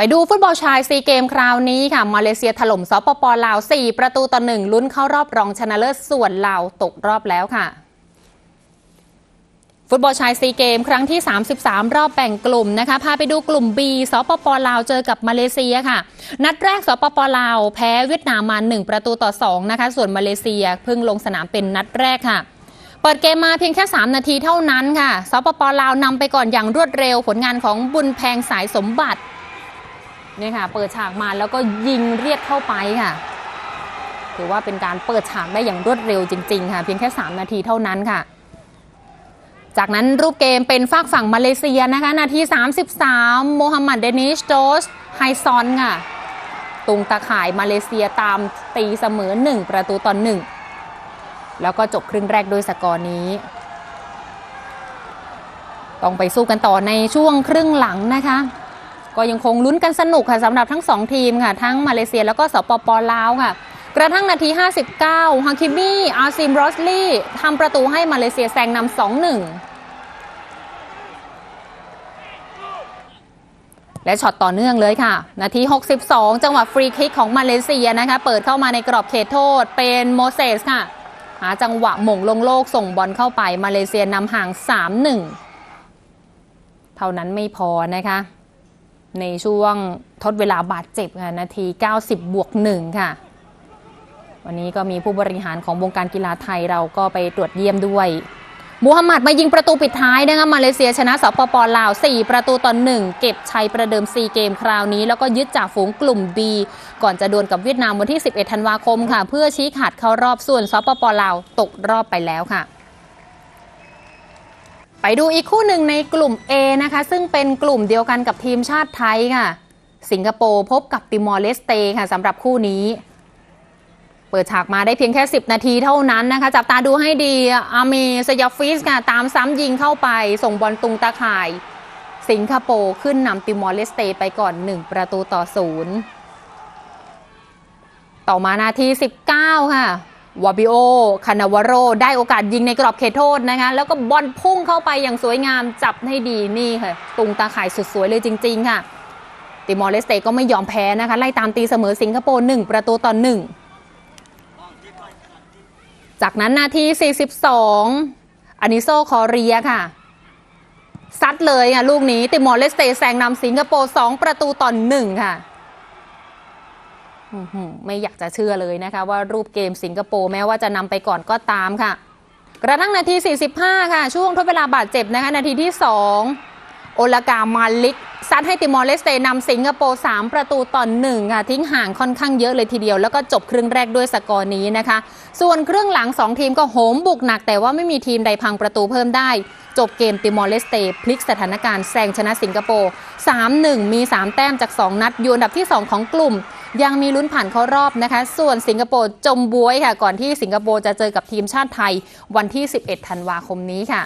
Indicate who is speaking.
Speaker 1: ไปดูฟุตบอลชายซีเกมคราวนี้ค่ะ มาเลเซียถล่มสปปลาว 4 ประตูต่อหนึ่งลุ้นเข้ารอบรองชนะเลิศส่วนลาวตกรอบแล้วค่ะฟุตบอลชายซีเกม ครั้งที่ 33 รอบแบ่งกลุ่มนะคะ พาไปดูกลุ่ม B สปปลาวเจอกับมาเลเซียค่ะ นัดแรกสปปลาว แพ้เวียดนามมา 1 ประตูต่อ 2 นะคะ ส่วนมาเลเซียเพิ่งลงสนามเป็นนัดแรกค่ะ เปิดเกมมาเพียงแค่ 3 นาทีเท่านั้นค่ะ สปปลาวนำไปก่อนอย่างรวดเร็วผลงานของบุญแพงสายสมบัติ นี่ค่ะ เปิดฉากมาแล้วก็ยิงเรียกเข้าไปค่ะ ถือว่าเป็นการเปิดฉากได้อย่างรวดเร็วจริง ๆ ค่ะ เพียงแค่ 3 นาทีเท่านั้นค่ะ จากนั้นรูปเกมเป็นฝากฝั่งมาเลเซียนะคะ นาที 33 โมฮัมหมัดเดนิชโจสไฮซอนค่ะ ตุงตาข่ายมาเลเซียตามตีเสมอ 1 ประตูต่อหนึ่งแล้วก็จบครึ่งแรกด้วยสกอร์นี้ต้องไปสู้กันต่อในช่วงครึ่งหลังนะคะ ก็ยังคงลุ้นกันสนุกค่ะสำหรับทั้ง 2 ทีมค่ะ ทั้งมาเลเซียแล้วก็สปปลาวค่ะ กระทั่งนาที 59ฮาคิมี่อาซิมรอสลี่ทำประตูให้มาเลเซียแซงนำ2-1และช็อตต่อเนื่องเลยค่ะ นาที 62 จังหวะฟรีคิกของมาเลเซียนะคะ เปิดเข้ามาในกรอบเขตโทษ เป็นโมเสสค่ะ หาจังหวะหม่งลงโลกส่งบอลเข้าไป มาเลเซียนำห่าง 3-1 เท่านั้นไม่พอนะคะ ในช่วงทดเวลาบาดเจ็บค่ะนาที 90 บวก1ค่ะ วันนี้ก็มีผู้บริหารของวงการกีฬาไทยเราก็ไปตรวจเยี่ยมด้วยมูฮัมหมัดมายิงประตูปิดท้ายนะคะมาเลเซียชนะสปปลาว 4 ประตูต่อ1เก็บชัยประเดิม 4 เกมคราวนี้ แล้วก็ยึดจากฝูงกลุ่ม B ก่อนจะดวลกับเวียดนามวันที่ 11 ธันวาคมค่ะ เพื่อชี้ขาดเข้ารอบส่วนสปปลาว ตกรอบไปแล้วค่ะ ไปดูอีกคู่หนึ่งในกลุ่ม A นะคะ ซึ่งเป็นกลุ่มเดียวกันกับทีมชาติไทยค่ะ สิงคโปร์พบกับติมอร์เลสเตค่ะสำหรับคู่นี้ เปิดฉากมาได้เพียงแค่ 10 นาทีเท่านั้นนะคะ จับตาดูให้ดีอามีสยาฟิสค่ะตามซ้ำยิงเข้าไป ส่งบอลตุงตาข่าย สิงคโปร์ขึ้นนำติมอร์เลสเตไปก่อน 1 ประตูต่อศูนย์ต่อมานาที 19 ค่ะ วาบิโอ คานาวาโร ได้โอกาสยิงในกรอบเขตโทษนะคะ แล้วก็บอลพุ่งเข้าไปอย่างสวยงามจับให้ดีนี่ค่ะ ตุงตาข่ายสุดสวยเลยจริง ๆ ค่ะ ติมอร์เลสเตก็ไม่ยอมแพ้นะคะ ไล่ตามตีเสมอสิงคโปร์1ประตูต่อ1จากนั้นนาที 42 อานิโซคอเรียค่ะซัดเลยค่ะลูกนี้ติมอร์เลสเตแซงนำสิงคโปร์2ประตูต่อหนึ่งค่ะ ไม่อยากจะเชื่อเลยนะคะว่ารูปเกมสิงคโปร์แม้ว่าจะนำไปก่อนก็ตามค่ะ กระทั่งนาที 45 ค่ะ ช่วงทดเวลาบาดเจ็บนะคะ นาทีที่ 2 โอลากามาลิกซัดให้ติมอร์เลสเตนำสิงคโปร์ 3 ประตูต่อหนึ่งค่ะ ทิ้งห่างค่อนข้างเยอะเลยทีเดียว แล้วก็จบครึ่งแรกด้วยสกอร์นี้นะคะ ส่วนครึ่งหลัง 2 ทีมก็โหมบุกหนัก แต่ว่าไม่มีทีมใดพังประตูเพิ่มได้ จบเกมติมอร์เลสเตพลิกสถานการณ์แซงชนะสิงคโปร์ 3-1 มี 3 แต้มจาก 2 นัดอยู่อันดับที่ 2 ของกลุ่ม ยังมีลุ้นผ่านเข้ารอบนะคะ ส่วนสิงคโปร์จมบวยค่ะ ก่อนที่สิงคโปร์จะเจอกับทีมชาติไทยวันที่ 11 ธันวาคมนี้ค่ะ